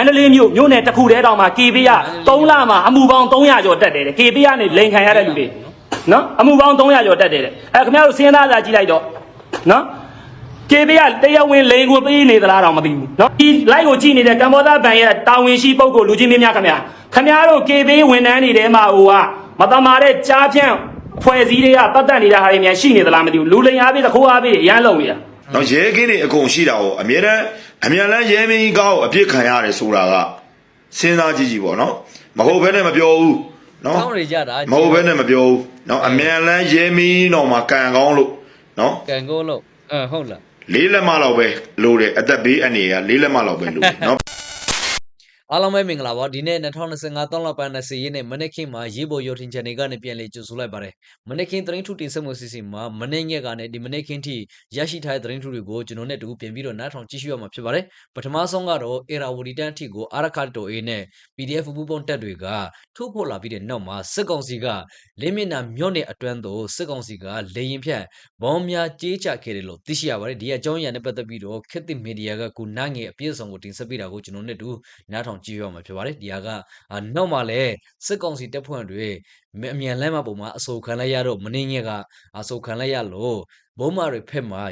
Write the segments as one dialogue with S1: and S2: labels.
S1: န္တလေးမြို့မြို့နယ်တစ်ခုတည်းတောင်မှ KB က3လမှာအမှုပေါင်း300ကျော်တက်တယ်တဲ့ KB ကနေလိန်ခံရတဲ့လူတွေနော်အမှုပေါင်း300ကျော်တက်တယ်တဲ့အဲခင်ဗျားတို့စဉ်းစားစားကြည့်လိုက်တော့နော် KB ကတရားဝင်လိန်ကိုပေးနေသလားတော့မသိဘူးနော်ဒီ live ကိုကြည့်နေတဲ့ကမ္ဘောဒါဘန်ရဲ့တာဝန်ရှိပုဂ္ဂိုလ်လူချင်းမင်းများခင်ဗျာခင်ဗျားတို့ KB ဝန်ထမ်းတွေထဲမှာဟိုကမတမာတဲ့ကြားဖြန့်ဖွဲ့စည်းတွေကပတ်သက်နေတာဟာတွေမြန်ရှိနေသလားမသိဘူးလူလိန်အားပေးတခိုးအားပေးရမ်းလုံနေတာ
S2: နော်ရဲကင်းတွေအကုန်ရှိတာကိုအမြဲတမ်းအမြန်လန်းရဲမင်းကြီးကောက်အပြစ်ခံရတယ်ဆိုတာကစဉ်းစားကြည့်ကြည့်ပေါ့နော်မဟုတ်ဘဲနဲ့မပြောဘူးနော်
S3: ကောင်းနေကြတာ
S2: မဟုတ်ဘဲနဲ့မပြောဘူးနော်အမြန်လန်းရဲမင်းကြီးတော့မှကံကောင်းလို့နော်
S3: ကန်ကိုလို့အင်းဟုတ်လား
S2: လေးလက်မလောက်ပဲလိုတယ်အသက်ဘေးအနေကလေးလက်မလောက်ပဲလိုတယ်နော်
S3: အားလုံးပဲမင်္ဂလာပါဒီနေ့2025တောင်းလပန်း20ရက်နေ့မနေ့ကမှာရေးပေါ်ရုပ်ထင်ချန်တွေကနေပြန်လေကြိုဆိုလိုက်ပါတယ်မနေ့ကသတင်းထုတင်ဆက်မှုစီစဉ်မှာမနေ့ညက်ကနေဒီမနေ့ကထိရရှိထားတဲ့သတင်းထုတွေကိုကျွန်တော်နဲ့တူပြန်ပြီးတော့နားထောင်ကြည့်ရှုရမှာဖြစ်ပါတယ်ပထမဆုံးကတော့အေရာဝတီတန်းအထိကိုအာရခတ်တိုအေနဲ့ PDF ပူပေါင်းတက်တွေကထုဖို့လာပြီးတဲ့နောက်မှာစစ်ကောင်စီကလေးမျက်နှာမြို့နယ်အတွန်းသို့စစ်ကောင်စီကလေရင်ဖြတ်ဘောင်းများကြေးချခဲ့တယ်လို့သိရှိရပါတယ်ဒီအကြောင်းအရာနဲ့ပတ်သက်ပြီးတော့ခက်သစ်မီဒီယာကကုနာငယ်အပြည့်အစုံကိုတင်ဆက်ပေးတာကိုကျွန်တော်နဲ့တူနားထောင်ကြည့်ရမှာဖြစ်ပါတယ်ဒီဟာကအာနောက်မှလည်းစစ်ကောင်စီတပ်ဖွဲ့တွေမအမြန်လမ်းမပုံမှာအဆိုခံလိုက်ရတော့မင်းငယ်ကအဆိုခံလိုက်ရလို့ဘုံမာတွေဖက်မှာ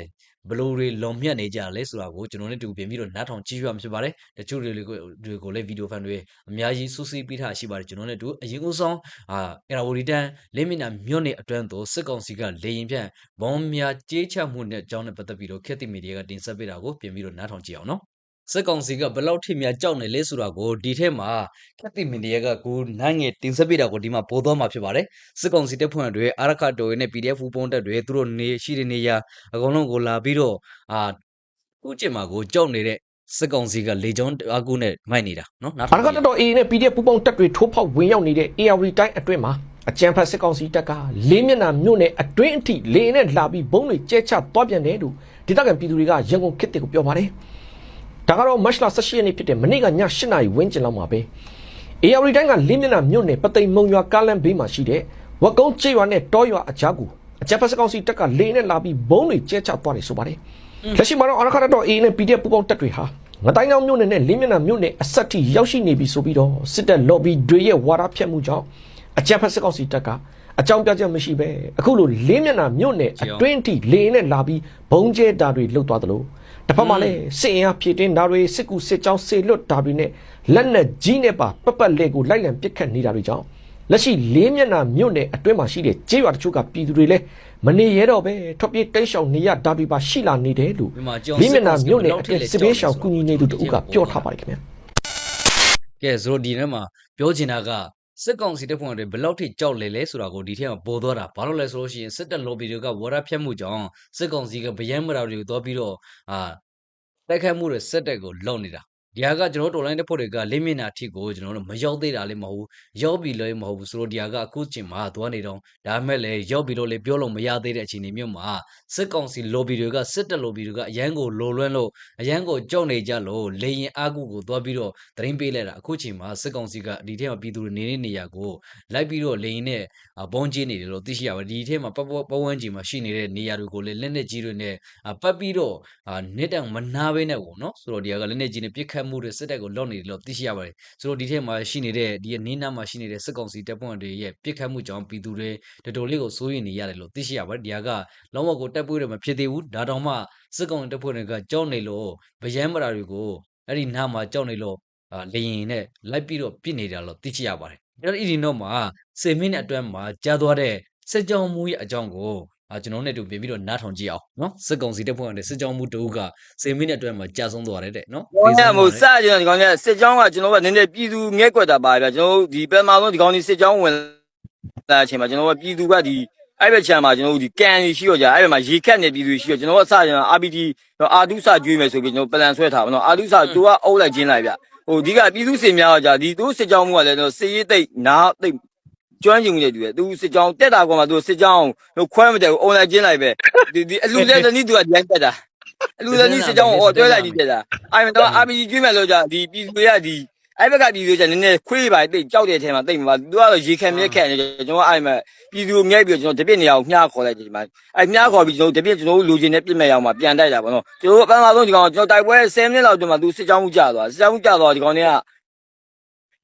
S3: ဘလူတွေလွန်မြတ်နေကြလဲဆိုတာကိုကျွန်တော်နဲ့တူပြင်ပြီးတော့နားထောင်ကြည့်ရမှာဖြစ်ပါတယ်တချို့တွေကိုတွေကိုလည်းဗီဒီယိုဖန်တွေအများကြီးစူးစီးပေးထားရှိပါတယ်ကျွန်တော်နဲ့တူအရင်ဦးဆုံးအာအရာဝတီတန်လေးမင်နာမြို့နယ်အတွန်းသို့စစ်ကောင်စီကလေရင်ဖြန့်ဘောင်းများကြေးချမှုနဲ့အကြောင်းနဲ့ပတ်သက်ပြီးတော့ခက်တိမီဒီယာကတင်ဆက်ပေးတာကိုပြင်ပြီးတော့နားထောင်ကြည့်အောင်နော် စစ်ကောင်စီကဘယ်လောက်ထိများကြောက်နေလဲဆိုတာကိုဒီထဲမှာခက်တိမီဒီယာကကိုနိုင်ငယ်တင်ဆက်ပေးတာကိုဒီမှာပေါ်သွားမှာဖြစ်ပါတယ်စစ်ကောင်စီတပ်ဖွဲ့တွေအာရခတိုတွေနဲ့ PDF ဖူပုံတက်တွေသူတို့နေရှိတဲ့နေရာအကုန်လုံးကိုလာပြီးတော့အာခုကျင်မှာကိုကြောက်နေတဲ့စစ်ကောင်စီကလေကြောင်းအကူနဲ့မိုက်နေတာနော်နောက်
S4: အာရကတတော် A နဲ့ PDF ပူပေါင်းတပ်တွေထိုးဖောက်ဝင်ရောက်နေတဲ့ AR တိုင်းအတွင်းမှာအကြံဖတ်စစ်ကောင်စီတပ်ကလေးမျက်နှာမြို့နယ်အတွင်းအထိလေနဲ့လာပြီးဘုံတွေကျဲချသွားပြန်တယ်လို့ဒေသခံပြည်သူတွေကရန်ကုန်ခေတ်တွေကိုပြောပါတယ်။ ဒါကတော့မတ်လ18ရက်နေ့ဖြစ်တဲ့မနေ့ကည8နာရီဝန်းကျင်လောက်မှာပဲ AR တိုင်းကလေးမျက်နှာမြို့နယ်ပသိမ်မုံရွာကားလမ်းဘေးမှာရှိတဲ့ဝက်ကုန်းကျေးရွာနဲ့တောရွာအကြားကိုအကြံဖတ်စစ်ကောင်စီတပ်ကလေနဲ့လာပြီးဘုံတွေကျဲချသွားတယ်ဆိုပါတယ်။လက်ရှိမှာတော့အာရကတတော် A နဲ့ PDF ပူပေါင်းတပ်တွေဟာငတိုင်းအောင်မြို့နယ်နဲ့လင်းမျက်နှာမြို့နယ်အဆက်ထိရောက်ရှိနေပြီဆိုပြီးတော့စစ်တပ် lobby တွေရဲ့ဝါဒဖြတ်မှုကြောင့်အကြံဖတ်စစ်ကောင်စီတပ်ကအကြောင်းပြချက်မရှိပဲအခုလိုလင်းမျက်နှာမြို့နယ်အတွင်းထိလေနဲ့လာပြီးဘုံကျဲတာတွေလှုပ်သွားသလို တစ်ဖက်မှာလည်းစစ်အင်အားဖြည့်တင်းတာတွေစစ်ကူစစ်ကြောင်းဆေလွတ်တာတွေနဲ့လက်နက်ကြီးနဲ့ပါပတ်ပတ်လက်ကိုလိုက်လံပစ်ခတ်နေတာတွေကြောင့်လက်ရှိလေးမျက်နှာမြို့နယ်အတွင်းမှာရှိတဲ့ကျေးရွာတချို့ကပြည်သူတွေလည်းမနေရတော့ပဲထွက်ပြေးတိတ်ရှောင်နေရတာတွေပါရှိလာနေတယ်လို့
S3: ဒီမှာကြောက်
S4: လေးမျက်နှာမြို့နယ်
S3: စစ်
S4: အ
S3: ကောင်စီက
S4: တက်စစ်ဘေးရှောင်ကူညီနေသူတို့ကပြောထားပါတယ်ခင်ဗျာ
S3: ကဲဆိုတော့ဒီထဲမှာပြောချင်တာက စစ်ကောင်စီတပ်ဖွဲ့တွေဘယ်လောက်ထိကြောက်လဲလဲဆိုတာကိုဒီထဲမှာပေါ်သွားတာဘာလို့လဲဆိုလို့ရှိရင်စစ်တပ် lobby တွေကဝါဒဖြတ်မှုကြောင့်စစ်ကောင်စီကဗယံမရာတွေကိုတော့ပြီးတော့အာတိုက်ခိုက်မှုတွေစစ်တပ်ကိုလုံနေတာ ဒီဟာကကျွန်တော်တို့တော်လိုင်းတဲ့ဖွဲ့တွေကလိမ့်မျက်နှာအထိကိုကျွန်တော်တို့မရောက်သေးတာလည်းမဟုတ်ဘူးရောက်ပြီလည်းမဟုတ်ဘူးဆိုတော့ဒီဟာကအခုချိန်မှာသွားနေတော့ဒါပေမဲ့လည်းရောက်ပြီလို့လည်းပြောလို့မရသေးတဲ့အခြေအနေမျိုးမှာစစ်ကောင်စီ lobby တွေကစစ်တပ် lobby တွေကအရန်ကိုလိုလွန်းလို့အရန်ကိုကြောက်နေကြလို့လေရင်အားကူကိုသွားပြီးတော့သတင်းပေးလိုက်တာအခုချိန်မှာစစ်ကောင်စီကဒီထဲမှာပြည်သူတွေနေတဲ့နေရာကိုလိုက်ပြီးတော့လေရင်နဲ့အာဘုံကျင်းနေတယ်လို့သိရှိရပါတယ်ဒီထဲမှာပပပဝန်းကျင်မှာရှိနေတဲ့နေရာတွေကိုလည်းလက်နက်ကြီးတွေနဲ့အာပတ်ပြီးတော့အာနစ်တောင်မနာဘဲနဲ့ပေါ့နော်ဆိုတော့ဒီဟာကလက်နက်ကြီးနဲ့ပြစ်ခတ်မှုတွေစစ်တပ်ကိုလော့နေတယ်လို့သိရှိရပါတယ်ဆိုတော့ဒီထဲမှာရှိနေတဲ့ဒီနင်းနာမှာရှိနေတဲ့စစ်ကောင်စီတပ်ဖွဲ့တွေရဲ့ပြစ်ခတ်မှုကြောင့်ပြည်သူတွေတော်တော်လေးကိုစိုးရိမ်နေရတယ်လို့သိရှိရပါတယ်ဒီဟာကလုံးဝကိုတက်ပွေးတွေမဖြစ်သေးဘူးဒါတောင်မှစစ်ကောင်စီတပ်ဖွဲ့တွေကကြောက်နေလို့ဗယံမရာတွေကိုအဲ့ဒီနားမှာကြောက်နေလို့အာလေရင်နဲ့လိုက်ပြီးတော့ပြစ်နေတာလို့သိရှိရပါတယ်အဲ့တော့ဒီတော့မှာစေမင်းနဲ့အတွန်းမှာကြားသွားတဲ့စစ်ကြောင်းမှုရဲ့အကြောင်းကို အာကျွန်တော်နဲ့တူပြင်ပြီးတော့နားထောင်ကြည့်အောင်နော်စစ်ကောင်စီတပ်ဖွဲ့တွေစစ်ကြောင်းမှုတူကစေမင်းနဲ့အတွန်းမှာကြာဆုံးသွားတယ်တဲ့နော်
S5: ကောင်းတဲ့မို့စကြတယ်ဒီကောင်းတဲ့စစ်ကြောင်းကကျွန်တော်ကနည်းနည်းပြည်သူငဲ့ကွက်တာပါဗျာကျွန်တော်တို့ဒီပထမဆုံးဒီကောင်းဒီစစ်ကြောင်းဝင်လာတဲ့အချိန်မှာကျွန်တော်ကပြည်သူကဒီအဲ့ဘက်ခြမ်းမှာကျွန်တော်တို့ဒီကန်ကြီးရှိတော့ကြအဲ့ဘက်မှာရေခက်နေပြည်သူရှိတော့ကျွန်တော်ကစကြတယ် RPT အာဒုစကျွေးမယ်ဆိုပြီးကျွန်တော်ပလန်ဆွဲထားပါတော့အာဒုစတူကအုပ်လိုက်ခြင်းလိုက်ဗျဟိုဒီကပြည်သူစင်များကじゃဒီသူစစ်ကြောင်းမှုကလည်းကျွန်တော်စစ်ရေးသိပ်နားသိပ် ကျွမ်းကျင်မှုတွေတူတယ်သူစစ်ကြောင်းတက်တာကောင်မှသူစစ်ကြောင်းဟိုခွဲမတယ်အုံလိုက်ခြင်းလိုက်ပဲဒီဒီအလူလက်တနည်းသူကကြမ်းတက်တာအလူလက်နည်းစစ်ကြောင်းကိုအော်တွဲလိုက်ပြီးတက်တာအဲ့မှာတော့ RPG ကျွေးမယ်လို့じゃဒီပြည်သူတွေကဒီအဲ့ဘက်ကပြည်သူကနည်းနည်းခွေးပါတိတ်ကြောက်တဲ့အထဲမှာတိတ်မှာသူကတော့ရေခံမြက်ခက်နေကျွန်တော်အဲ့မှာပြည်သူမြိုက်ပြီးကျွန်တော်တပြစ်နေအောင်မျှခေါ်လိုက်တယ်ဒီမှာအဲ့မျှခေါ်ပြီးကျွန်တော်တပြစ်ကျွန်တော်လူချင်းနဲ့ပြစ်မဲ့အောင်မှာပြန်တိုက်တာပေါ့နော်ကျွန်တော်အပန်းမှာဆုံးဒီကောင်ကျွန်တော်တိုက်ပွဲ10မိနစ်လောက်ကျွန်တော်သူစစ်ကြောင်းမှုကြသွားစစ်ကြောင်းမှုကြသွားဒီကောင်တွေက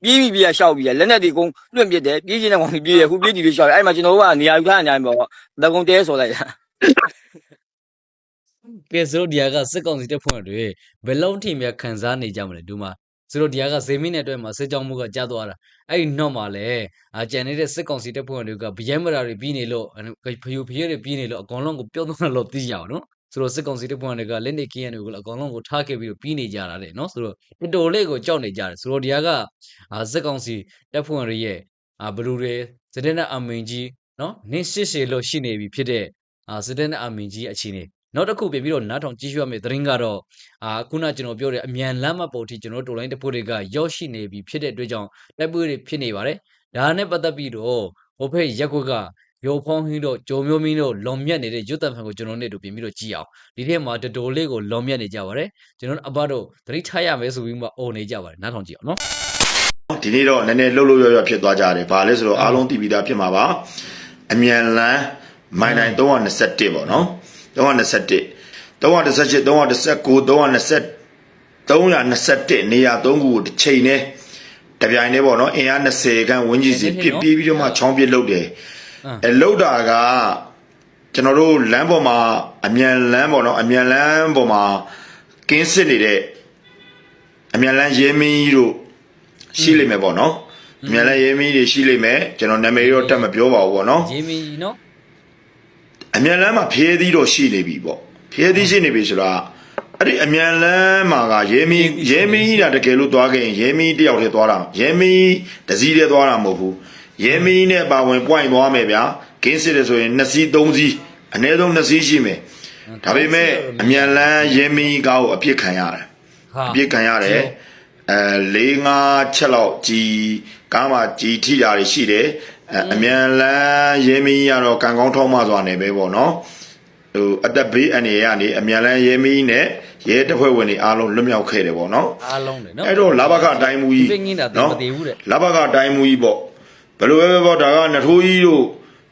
S5: ပြေးပြီးပြေးရှောက်ပြီးလက်နဲ့ဒီကုန်းလွင့်ပစ်တယ်ပြေးချင်းတဲ့ကောင်ပြေးရခုပြေးကြည့်ပြီးရှောက်အဲ့မှာကျွန်တော်ကနေရာယူထားနေတယ်ပေါ့တကုံတဲဆိုလိုက်တာ
S3: ကဲဆိုတော့ဒီဟာကစစ်ကောင်စီတပ်ဖွဲ့တွေဘယ်လုံးထိမြခံစားနေကြမလဲဒီမှာဆိုတော့ဒီဟာကဇေမင်းနဲ့အတွက်မှာစစ်ကြောင်းမှုကကြားသွားတာအဲ့ဒီနောက်မှာလည်းအာကြံနေတဲ့စစ်ကောင်စီတပ်ဖွဲ့တွေကဗရဲမရာတွေပြီးနေလို့ဖယူဖရဲတွေပြီးနေလို့အကောင်လုံးကိုပြောသွားလို့သိကြအောင်နော် ဆိုတော့စစ်ကောင်စီတပ်ဖွဲ့တွေကလက်နေကင်းရတွေကိုအကောင်လုံးကိုထားခဲ့ပြီးတော့ပြီးနေကြတာလေနော်ဆိုတော့တော်တော်လေးကိုကြောက်နေကြတယ်ဆိုတော့ဒီဟာကအာစစ်ကောင်စီတပ်ဖွဲ့တွေရဲ့အာဘလူတွေစတဲ့နဲ့အမင်ကြီးနော်နင်းရှစ်ရှည်လို့ရှိနေပြီဖြစ်တဲ့အာစတဲ့နဲ့အမင်ကြီးအခြေအနေနောက်တစ်ခုပြင်ပြီးတော့နားထောင်ကြည့်ရှုရမယ့်သတင်းကတော့အာခုနကျွန်တော်ပြောတဲ့အမြန်လမ်းမပေါ်ထိကျွန်တော်တို့တိုလိုင်းတဖို့တွေကရောက်ရှိနေပြီဖြစ်တဲ့အတွက်ကြောင့်တိုက်ပွဲတွေဖြစ်နေပါတယ်။ဒါနဲ့ပတ်သက်ပြီးတော့ဟိုဖက်ရက်ကွက်က ရောဖောင်းဟင်းတို့ဂျုံမျိုးမင်းတို့လွန်မြတ်နေတဲ့ရွတ်တန်ဖန်ကိုကျွန်တော်နဲ့တို့ပြင်ပြီးတော့ကြည့်အောင်ဒီထဲမှာတတော်လေးကိုလွန်မြတ်နေကြပါတယ်ကျွန်တော်တို့အဘတို့သတိထားရမယ်ဆိုပြီးမှអော်နေကြပါတယ်နားထောင်ကြည့်အောင်နော်
S2: ဒီနေ့တော့နည်းနည်းလှုပ်လှုပ်ရွရွဖြစ်သွားကြတယ်ဘာလဲဆိုတော့အားလုံးသိပြီးသားဖြစ်မှာပါအမြန်လန်းမိုင်တိုင်း321ပေါ့နော်321 318 319 321နေရာ3ခုကိုတစ်ချိန်နဲ့တပြိုင်တည်းပေါ့နော်အင်အား20ခန်းဝန်းကျင်စီပြစ်ပြီးပြီးတော့မှချောင်းပြစ်လုတ်တယ် အဲလုတ်တာကကျွန်တော်တို့လမ်းပေါ်မှာအမြန်လမ်းပေါ့နော်အမြန်လမ်းပေါ်မှာကင်းစစ်နေတဲ့အမြန်လမ်းရဲမင်းကြီးတို့ရှိလိမ့်မယ်ပေါ့နော်အမြန်လဲရေးမီးတွေရှိလိမ့်မယ်ကျွန်တော်နာမည်တော့တက်မပြောပါဘူးပေါ့နော်
S3: ဂျေမီနော်
S2: အမြန်လမ်းမှာဖျဲသီးတော့ရှိနေပြီပေါ့ဖျဲသီးရှိနေပြီဆိုတာအဲ့ဒီအမြန်လမ်းမှာကရဲမီးရဲမီးတာတကယ်လို့သွားခဲ့ရင်ရဲမီးတယောက်တည်းသွားတာရဲမီးတစည်းတည်းသွားတာမဟုတ်ဘူး ရဲမီးနဲ့ပါဝင် point သွားမယ်ဗျာဂင်းစစ်တယ်ဆိုရင်2စီး3စီးအနည်းဆုံး2စီးရှိမယ်ဒါပေမဲ့အမြန်လမ်းရဲမီးကားကိုအပြစ်ခံရတယ်
S3: ဟာ
S2: အပြစ်ခံရတယ်အဲ၄၅ချက်လောက်ကြီးကားမှာကြီးထိတာတွေရှိတယ်အဲအမြန်လန်းရဲမင်းကြီးကတော့ကံကောင်းထောက်မှစွာနေပဲပေါ့နော်ဟိုအသက်ဘေးအနေရကနေအမြန်လန်းရဲမင်းကြီးနဲ့ရဲတပ်ဖွဲ့ဝင်တွေအားလုံးလွတ်မြောက်ခဲ့တယ်ပေါ့နော်
S3: အားလုံးတယ်နော်
S2: အဲ့တော့လာဘကအတိုင်းမူကြီး
S3: ပြင်းငင်းတာသိမသိဘူးတဲ့
S2: လာဘကအတိုင်းမူကြီးပေါ့ ဘယ်လိုပဲပဲပေါ့ဒါကနထိုးကြီးတို့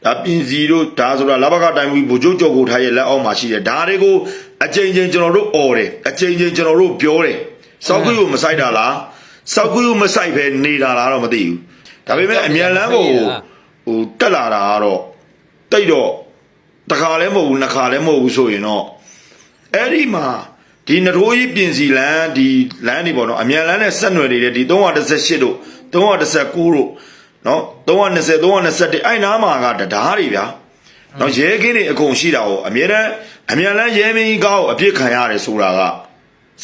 S2: ဒါပြင်စီတို့ဒါဆိုတာလာဘကအတိုင်းမူကြီးဘူကျုပ်ကြော်ကိုထားရဲ့လက်အောက်မှာရှိတယ်ဒါတွေကိုအချိန်ချင်းကျွန်တော်တို့អော်တယ်အချိန်ချင်းကျွန်တော်တို့ပြောတယ်စောက်ကွေးကိုမဆိုင်တာလားစောက်ကွေးကိုမဆိုင်ပဲနေတာလားတော့မသိဘူးဒါပေမဲ့အမြန်လန်းကိုဟိုတက်လာတာကတော့တိတ်တော့တစ်ခါလည်းမဟုတ်ဘူးနှစ်ခါလည်းမဟုတ်ဘူးဆိုရင်တော့အဲ့ဒီမှာဒီနထိုးကြီးပြင်စီလန်းဒီလန်းတွေပေါ့နော်အမြန်လန်းနဲ့ဆက်နွယ်နေတဲ့ဒီ318တို့319တို့ နော်320 321အဲ့နားမှာကတရားတွေဗျာနော်ရဲကင်းတွေအကုန်ရှိတာကိုအမြဲတမ်းအမြန်လန်းရဲမင်းကြီးကောက်အပြစ်ခံရတယ်ဆိုတာက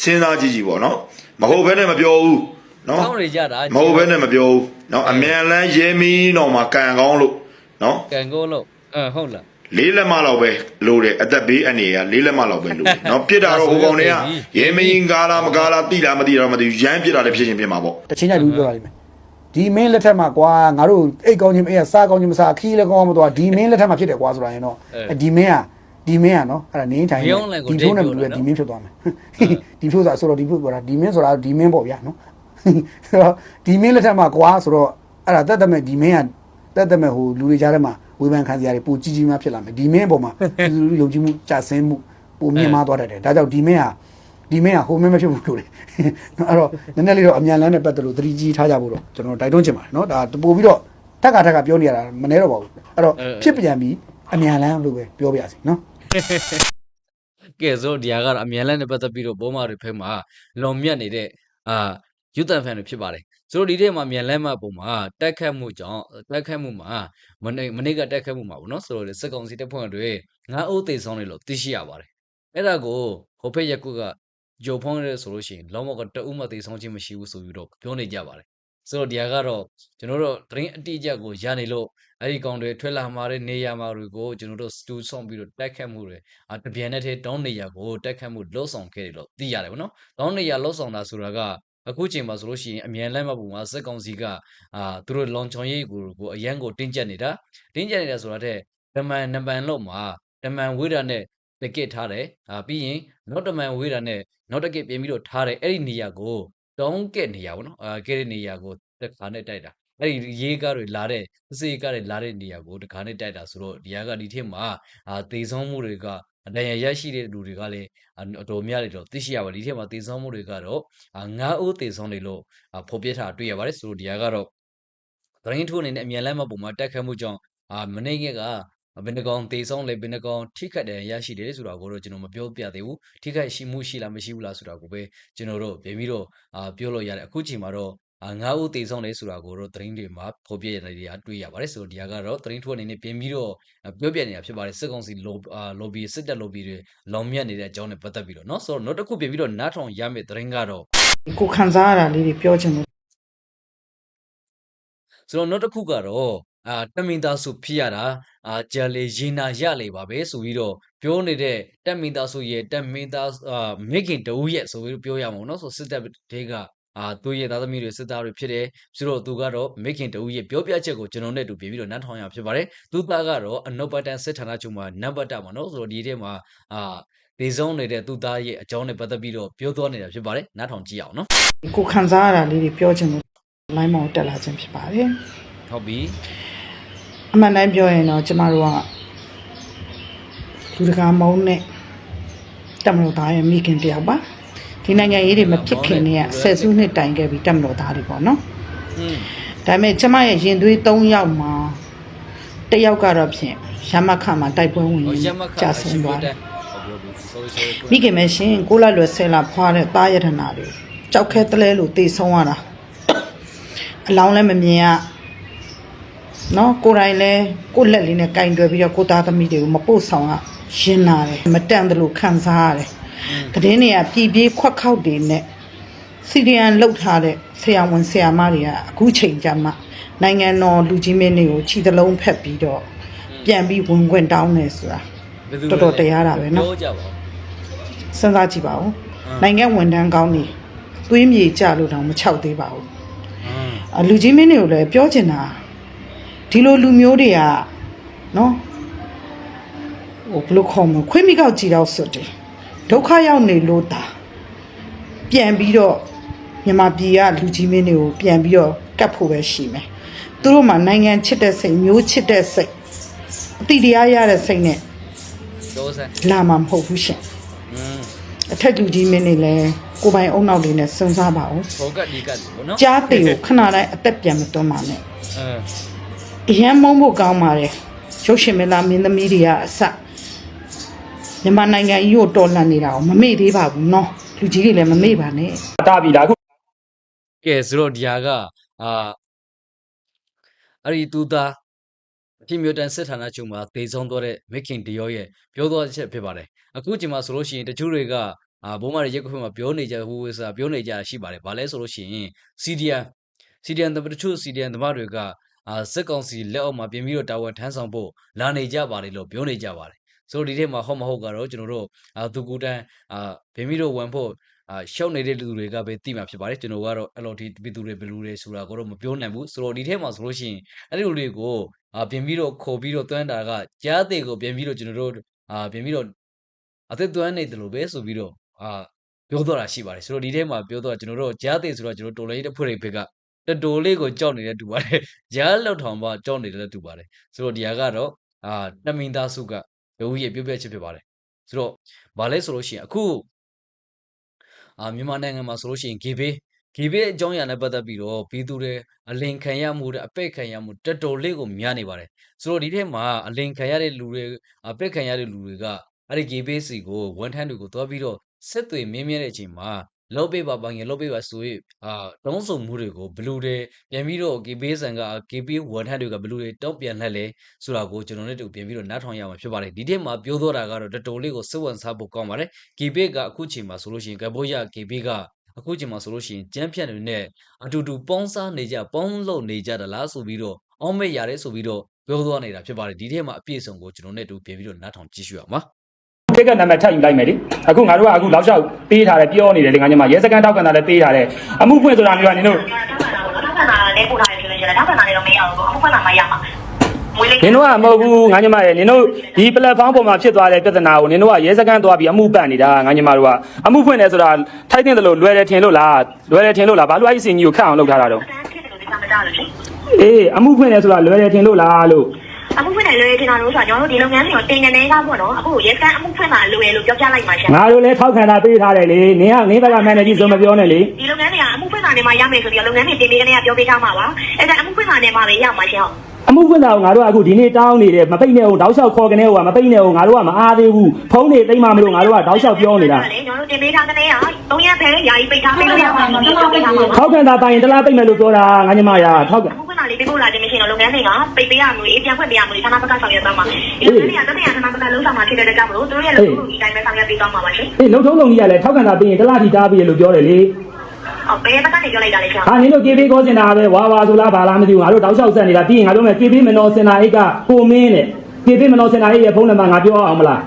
S2: စဉ်းစားကြည့်ကြည့်ပေါ့နော်မဟုတ်ဘဲနဲ့မပြောဘူးနော်
S3: ကောင်းနေကြတာ
S2: မဟုတ်ဘဲနဲ့မပြောဘူးเนาะအမြန်လန်းရဲမီးတော့မှာကန်ကောင်းလို့เนาะ
S3: ကန်ကိုလို့အဟုတ်လား
S2: လေးလက်မလောက်ပဲလို့တယ်အသက်ဘေးအနေကလေးလက်မလောက်ပဲလို့တယ်เนาะပြစ်တာတော့ဟိုကောင်တွေကရဲမင်းကားလားမကားလားတိလားမတိလားမသိဘူးရမ်းပြစ်တာလည်းဖြစ်ချင်းဖြစ်မှာပေါ့
S6: တချင်းကြိုက်လူပြောတာလိမ့်မယ် ဒီမင်းလက်ထက်မှာကွာငါတို့အိတ်ကောင်းချင်းအေးစားကောင်းချင်းမစားခီးလည်းကောင်းမသွားဒီမင်းလက်ထက်မှာဖြစ်တယ်ကွာဆိုတာရင်တော့ဒီမင်းอ่ะဒီမင်းอ่ะနော်အဲ့ဒါနင်းထိုင်ဒီဖြိုးနဲ့တူတယ်ဒီမင်းဖြစ်သွားမယ်ဒီဖြိုးဆိုတာဆိုတော့ဒီဖြိုးဆိုတာဒီမင်းဆိုတာဒီမင်းပေါ့ဗျာနော်ဆိုတော့ဒီမင်းလက်ထက်မှာကွာဆိုတော့အဲ့ဒါတက်တက်မဲ့ဒီမင်းอ่ะတက်တက်မဲ့ဟိုလူတွေကြားထဲမှာဝေဖန်ခံစရာတွေပိုကြီးကြီးများဖြစ်လာမယ်ဒီမင်းအပေါ်မှာလူယုံကြည်မှုကြာဆင်းမှုပိုမြင့်မားသွားတတ်တယ်ဒါကြောင့်ဒီမင်းอ่ะ ဒီမင်းကဟိုမင်းမဖြစ်ဘူးလို့လေအဲ့တော့နည်းနည်းလေးတော့အမြန်လန်းနဲ့ပတ်သက်လို့သတိကြီးထားကြဖို့တော့ကျွန်တော်တိုက်တွန်းချင်ပါတယ်နော်ဒါပို့ပြီးတော့ထက်ကထက်ကပြောနေရတာမနေတော့ပါဘူးအဲ့တော့ဖြစ်ပြန်ပြီးအမြန်လန်းလို့ပဲပြောပြရစီနော်
S3: ကဲဆိုဒီဟာကတော့အမြန်လန်းနဲ့ပတ်သက်ပြီးတော့ဘောမာတွေဖက်မှာလွန်မြတ်နေတဲ့အာယူတန်ဖန်တွေဖြစ်ပါတယ်ဆိုတော့ဒီထဲမှာမြန်လန်းမှပုံမှာတက်ခတ်မှုကြောင့်တက်ခတ်မှုမှာမနေ့မနေ့ကတက်ခတ်မှုမှာပေါ့နော်ဆိုတော့စက်ကောင်စီတက်ဖွဲ့တွေငါးအုပ်သိမ်းဆောင်တယ်လို့သိရှိရပါတယ်အဲ့ဒါကိုဟိုဖက်ရက်ကုက ကဂျိုဖုံးရဲဆိုလို့ရှိရင်လောမကတအုပ်မသေးဆောင်ခြင်းမရှိဘူးဆိုပြီးတော့ပြောနေကြပါတယ်ဆိုတော့ဒီဟာကတော့ကျွန်တော်တို့သတင်းအတိအကျကိုရနေလို့အဲ့ဒီကောင်တွေထွက်လာမှာတဲ့နေရာမှာတွေကိုကျွန်တော်တို့စတူဆောင်ပြီးတော့တက်ခတ်မှုတွေအာတပြန်တဲ့ထဲတောင်းနေရကိုတက်ခတ်မှုလှုပ်ဆောင်ခဲ့တယ်လို့သိရတယ်ဗောနော်တောင်းနေရလှုပ်ဆောင်တာဆိုတာကအခုချိန်မှာဆိုလို့ရှိရင်အမြန်လမ်းမပုံမှာစက်ကောင်စီကအာသူတို့လွန်ချောင်ရိပ်ကိုကိုအရန်ကိုတင်းကျပ်နေတာတင်းကျပ်နေတာဆိုတာတဲ့တမန်နပန်လုံးမှာတမန်ဝေးတာနဲ့ တကစ်ထားတယ်အာပြီးရင်နောက်တမန်ဝေးတာနဲ့နောက်တကစ်ပြင်ပြီးတော့ထားတယ်အဲ့ဒီနေရာကိုတောင်းကက်နေရပါတော့အာကဲတဲ့နေရာကိုတခါနဲ့တိုက်တာအဲ့ဒီရေးကားတွေလာတဲ့စစ်စေးကားတွေလာတဲ့နေရာကိုတခါနဲ့တိုက်တာဆိုတော့ဒီဟာကဒီထက်မှာအာတေဆုံးမှုတွေကအတန်ရရရှိတဲ့လူတွေကလည်းအတော်များတယ်တော့သိရှိရပါဒီထက်မှာတေဆုံးမှုတွေကတော့အာငါးဦးတေဆုံးတယ်လို့ဖော်ပြထားတွေ့ရပါတယ်ဆိုတော့ဒီဟာကတော့သတင်းထုတ်အနေနဲ့အမြန်လမ်းမပုံမှာတက်ခတ်မှုကြောင့်အာမနေ့ကက ဘယ်နှကောင်တေဆုံးလဲဘယ်နှကောင်ထိခတ်တယ်ရရှိတယ်ဆိုတာကိုတော့ကျွန်တော်မပြောပြသေးဘူးထိခတ်ရှိမှုရှိလားမရှိဘူးလားဆိုတာကိုပဲကျွန်တော်တို့ပြင်ပြီးတော့အာပြောလို့ရတယ်အခုချိန်မှာတော့အာငါးဦးတေဆုံးလဲဆိုတာကိုတော့သတင်းတွေမှာဖော်ပြရတယ်တွေကတွေ့ရပါတယ်ဆိုတော့ဒီဟာကတော့သတင်းထုတ်အနေနဲ့ပြင်ပြီးတော့ပြောပြနေတာဖြစ်ပါတယ်စစ်ကောင်စီလောအာ lobby စစ်တပ် lobby တွေလောင်မြတ်နေတဲ့အကြောင်းနဲ့ပတ်သက်ပြီးတော့เนาะဆိုတော့နောက်တစ်ခုပြင်ပြီးတော့နားထောင်ရမယ့်သတင်းကတော့
S7: ကိုခံစားရတာလေးတွေပြောချင်လို့
S3: ဆိုတော့နောက်တစ်ခုကတော့ အာတက်မင်သားစုဖြစ်ရတာအာဂျာလေရင်နာရလေပါပဲဆိုပြီးတော့ပြောနေတဲ့တက်မင်သားစုရဲ့တက်မင်သားအာမိခင်တူရဲ့ဆိုပြီးပြောရမှာပေါ့နော်ဆိုစစ်တပ်တွေကအာသူရဲ့သားသမီးတွေစစ်သားတွေဖြစ်တယ်ဆိုတော့သူကတော့မိခင်တူရဲ့ပြောပြချက်ကိုကျွန်တော်နဲ့တူပြင်ပြီးတော့နန်းထောင်ရဖြစ်ပါတယ်သူသားကတော့အနုပတန်စစ်ဌာနချုပ်မှာနံပါတ်တပါနော်ဆိုတော့ဒီထဲမှာအာဒေဆုံးနေတဲ့သူသားရဲ့အကြောင်းနဲ့ပတ်သက်ပြီးတော့ပြောသွားနေတာဖြစ်ပါတယ်နန်းထောင်ကြည့်အောင်နော်
S7: ကိုခံစားရတာလေးတွေပြောချင်လို့ line မောင်တက်လာခြင်းဖြစ်ပါတယ်
S3: ဟုတ်ပြီ
S7: အမှန်တိုင်းပြောရင်တော့ကျမတို့ကလူတကာမုန်းနဲ့တမလို့သားရဲ့မိခင်တယောက်ပါဒီနိုင်ငံရေးတွေမဖြစ်ခင်နဲ့ဆယ်စုနှစ်တိုင်ခဲ့ပြီးတမလို့သားတွေပေါ့နော်
S3: อืม
S7: ဒါပေမဲ့ကျမရဲ့ရင်သွေး၃ယောက်မှာတစ်ယောက်ကတော့ဖြင့်ရမခမှာတိုက်ပွဲဝင်
S3: ဟိုရမခ
S7: ကြာဆုံးသွားတယ်
S3: ဟုတ်ပြီ sorry sorry
S7: မိခင်မရှင်ကိုလာလွယ်ဆဲလာဖွာတဲ့တားရထနာတွေကြောက်ခဲတလဲလို့တေဆုံးရတာအလောင်းလည်းမမြင်ရ နော်ကိုယ်တိုင်လည်းကိုယ့်လက်လေးနဲ့ကင်တွယ်ပြီးတော့ကိုသားသမီးတွေကိုမပို့ဆောင်ရရင်နာတယ်မတန်တယ်လို့ခံစားရတယ်ကတင်းတွေကပြည်ပြေးခွက်ခောက်တွေနဲ့စီရီယန်လှုပ်ထားတဲ့ဆရာဝန်ဆရာမတွေကအခုချိန်ကြမှာနိုင်ငံတော်လူကြီးမင်းတွေကိုခြိသလုံးဖက်ပြီးတော့ပြန်ပြီးဝင်ခွင့်တောင်းနေဆိုတာ
S3: ဘယ်သူ
S7: တော်တော်တရားတာပဲနော်
S3: ပြောကြပါဦး
S7: စဉ်းစားကြည့်ပါဦး
S3: အင်း
S7: နိုင်ငံဝန်ထမ်းကောင်းနေသွေးမြေကြလို့တောင်မချောက်သေးပါဘူး
S3: อืม
S7: အလူကြီးမင်းတွေကိုလည်းပြောချင်တာ ဒီလိုလူမျိုးတွေကနော်ဟိုဘယ်လိုခေါ်မလဲခွေးမိကောက်ကြည်တော့စွတ်တယ်ဒုက္ခရောက်နေလို့တာပြန်ပြီးတော့မြန်မာပြည်ကလူကြီးမင်းတွေကိုပြန်ပြီးတော့ကတ်ဖို့ပဲရှိမယ်သူတို့မှနိုင်ငံချစ်တဲ့စိတ်မျိုးချစ်တဲ့စိတ်အတိတရားရတဲ့စိတ်နဲ့
S3: ပြောစမ်း
S7: လာမှာမဟုတ်ဘူးရှင်
S3: อืม
S7: အထက်လူကြီးမင်းတွေလည်းကိုယ်ပိုင်အုံနောက်လေးနဲ့စဉ်းစားပါဦး
S3: ဟိုကဒီကလို့နော်
S7: ကြားတေကိုခဏတိုင်းအသက်ပြန်မတွန်းပါနဲ့
S3: အင်း
S7: အရန်မုန်းဖို့ကောင်းပါတယ်ရုပ်ရှင်မင်းသားမင်းသမီးတွေကအစမြန်မာနိုင်ငံကြီးကိုတော်လှန်နေတာကိုမမေ့သေးပါဘူးเนาะလူကြီးတွေလည်းမမေ့ပါနဲ့
S1: တာပြီလားအခု
S3: ကဲဆိုတော့ဒီဟာကအာအဲ့ဒီသူသားအဖြစ်မျိုးတန်စစ်ဌာနချုပ်မှာဒေဆုံးသွားတဲ့မက်ခင်ဒီယောရဲ့ပြောသွားချက်ဖြစ်ပါတယ်အခုချိန်မှာဆိုလို့ရှိရင်တချို့တွေကအာဘုံမာရဲ့ရက်ကွက်မှာပြောနေကြဟိုဝေစာပြောနေကြရှိပါတယ်ဘာလဲဆိုလို့ရှိရင်စီဒီယန်စီဒီယန်တချို့စီဒီယန်သမားတွေကအာ စစ်ကောင်စီလက်အောက်မှာပြင်ပြီးတော့တာဝန်ထမ်းဆောင်ဖို့လာနေကြပါတယ်လို့ပြောနေကြပါတယ်ဆိုတော့ဒီထဲမှာဟုတ်မဟုတ်ကတော့ကျွန်တော်တို့အာသူကူတန်းအာပြင်ပြီးတော့ဝန်ဖို့အာရှောက်နေတဲ့လူတွေကပဲသိမှာဖြစ်ပါတယ်ကျွန်တော်ကတော့အဲ့လိုဒီပြည်သူတွေဘယ်လူတွေဆိုတာကိုတော့မပြောနိုင်ဘူးဆိုတော့ဒီထဲမှာဆိုလို့ရှိရင်အဲ့ဒီလူတွေကိုအာပြင်ပြီးတော့ခေါ်ပြီးတော့တွန်းတာကကြားတဲ့ကိုပြင်ပြီးတော့ကျွန်တော်တို့အာပြင်ပြီးတော့အသက်သွမ်းနေတယ်လို့ပဲဆိုပြီးတော့အာပြောတော့တာရှိပါတယ်ဆိုတော့ဒီထဲမှာပြောတော့ကျွန်တော်တို့ကြားတဲ့ဆိုတော့ကျွန်တော်တော်လေးတစ်ဖွဲ့တွေဘက်က တတိုလေးကိုကြောက်နေတဲ့တူပါတယ်ကြားလောက်ထောင်ပါကြောက်နေတယ်တူပါတယ်ဆိုတော့ဒီဟာကတော့အာတမင်သားစုကဘဝရဲ့ပြုတ်ပြက်ချက်ဖြစ်ပါတယ်ဆိုတော့ဗာလဲဆိုလို့ရှိရင်အခုအာမြန်မာနိုင်ငံမှာဆိုလို့ရှိရင်ဂေဘေးဂေဘေးအကြောင်းအရာနဲ့ပတ်သက်ပြီးတော့ပြည်သူတွေအလင်ခံရမှုတဲ့အပိတ်ခံရမှုတော်တော်လေးကိုများနေပါတယ်ဆိုတော့ဒီထဲမှာအလင်ခံရတဲ့လူတွေအပိတ်ခံရတဲ့လူတွေကအဲ့ဒီဂေဘေးစီကိုဝန်ထမ်းတွေကိုသွားပြီးတော့ဆက်သွေမင်းမြဲတဲ့အချိန်မှာ လောက်ပေးပါပါငယ်လောက်ပေးပါဆိုရင်အာတောင်းဆိုမှုတွေကိုဘလူတွေပြန်ပြီးတော့ဂေဘေးဆန်ကဂေဘေးဝန်ထမ်းတွေကဘလူတွေတောင်းပြန်လှက်လဲဆိုတာကိုကျွန်တော်တို့တို့ပြန်ပြီးတော့နားထောင်ရမှာဖြစ်ပါတယ်ဒီထဲမှာပြောတော့တာကတော့တော်တော်လေးကိုစိတ်ဝင်စားဖို့ကောင်းပါတယ်ဂေဘေကအခုချိန်မှာဆိုလို့ရှိရင်ကမ္ဘောဒီးယားဂေဘေကအခုချိန်မှာဆိုလို့ရှိရင်ကျန်းဖြတ်တွေနဲ့အတူတူပေါင်းစားနေကြပေါင်းလုပ်နေကြတာလားဆိုပြီးတော့အောင်းမဲ့ရတယ်ဆိုပြီးတော့ပြောသွားနေတာဖြစ်ပါတယ်ဒီထဲမှာအပြည့်အစုံကိုကျွန်တော်နဲ့တူပြင်ပြီးတော့နားထောင်ကြည့်ရှုရအောင်ပါ
S1: တိတ်ကနံပါတ်ထပ်ယူလိုက်မယ်လေအခုငါတို့ကအခုလောက်လျှောက်ပေးထားတယ်ပြောနေတယ်လေငါညမရဲစကန်တောက်ကန်တာလည်းပေးထားတယ်အမှုဖွင့်ဆိုတာမျိုးကနင်တို့
S8: ထောက်ခံတာလည်းပို့ထားတယ်ဆိုလို့ရှိရင်ထောက်ခံတာလည်းတော့မရဘူးပေါ့အခုခွင့်လာမှရမှာ
S1: နင်တို့ကမဟုတ်ဘူးငါညီမရဲ့နင်တို့ဒီ platform ပေါ်မှာဖြစ်သွားတဲ့ပြဿနာကိုနင်တို့ကရဲစခန်းသွားပြီးအမှုပတ်နေတာငါညီမတို့ကအမှုဖွင့်တယ်ဆိုတာထိုက်တဲ့တယ်လို့လွယ်တယ်ထင်လို့လားလွယ်တယ်ထင်လို့လားဘာလို့အဲ့ဒီစင်ကြီးကိုခတ်အောင်လုပ်ထားတာတော့အေးအမှုဖွင့်တယ်ဆိုတာလွယ်တယ်ထင်လို့လားလို့
S8: အမှုဖွင့်တယ်လွယ်တင်တာလို့ဆိုတော့ကျွန်တော်တို့ဒီလုပ်ငန်းတွေကိုတင်နေတဲ့ကပေါ့နော်အခုရဲစခန်းအမှုဖွင့်မှာလွယ်လို့ပြောပြလိုက်ပါရှင်
S1: ငါတို့လည်းထောက်ခံတာပေးထားတယ်လေနင်ကနင်ဘက်ကမန်နေဂျာဆိုမပြောနဲ့လေ
S8: ဒီလုပ်ငန်းတွေကအမှုဖွင့်မှာနေမှာရမယ်ဆိုပြီးတော့လုပ်ငန်းတွေတင်ပေးတဲ့နေ့ကပြောပေးထားမှာပါအဲ့ဒါအမှုဖွင့်မှာနေမှာပဲရမှာရှင်ဟုတ်
S1: အမှုဖွင့်တာကိုငါတို့ကအခုဒီနေ့တောင်းနေတယ်မပိတ်နဲ့အောင်တောက်လျှောက်ခေါ်ကနေဟိုကမပိတ်နဲ့အောင်ငါတို့ကမအားသေးဘူးဖုန်းတွေတိတ်မှမလို့ငါတို့ကတောက်လျှောက်ပြောနေတာ
S8: လေကျွန်တော်တို့တင်ပေးထားတဲ့နေ့က3ရက်ပဲယာယီပိတ်ထားပေးလို့ရမှာပါကျွန်တော်ပိတ်ထားမှာပါ
S1: ထောက်ခံတာတိုင်တလားပိတ်မယ်လို့ပြောတာငါညီမရာထောက်ခံ
S8: အမှုဖွင့်မှာလေးပေးဖို့လာခြင်းမရှိတော့လုပ်ငန်းတွေကပိတ်ပေးရမလို့အေးပြန်ဖွင့်ပေးရမလို့ဌာနဘက်ကဆောင်ရွက်သွားမှာဒီလုပ်ငန်းတွေကတတိယဌာနဘက်ကလုံးဆောင်မှာဖြစ်တဲ့ကြောင့်မလို့တို့ရဲ့လုပ်ငန်းဒီတိုင်းပဲဆောင်ရွက်ပေးသွားမှာပါရှင်
S1: အေးလုံထုံးလုံကြီးကလည်းထောက်ခံတာပြီးရင်တလားထိတားပြီးလို့ပြောတယ်လေ
S8: ဟုတ် ဘယ်ဘက်ကနေပြောလိုက်တာလဲရှင်
S1: ဟာနင်တို့ KB ကောစင်တာပဲဝါဝါဆိုလားဘာလားမသိဘူးငါတို့တောက်လျှောက်ဆက်နေတာပြီးရင်ငါတို့မဲ့ KB မနော်စင်တာအိတ်ကကိုမင်းနဲ့ KB မနော်စင်တာအိတ်ရဲ့ဖုန်းနံပါတ်ငါပြောအောင်မလား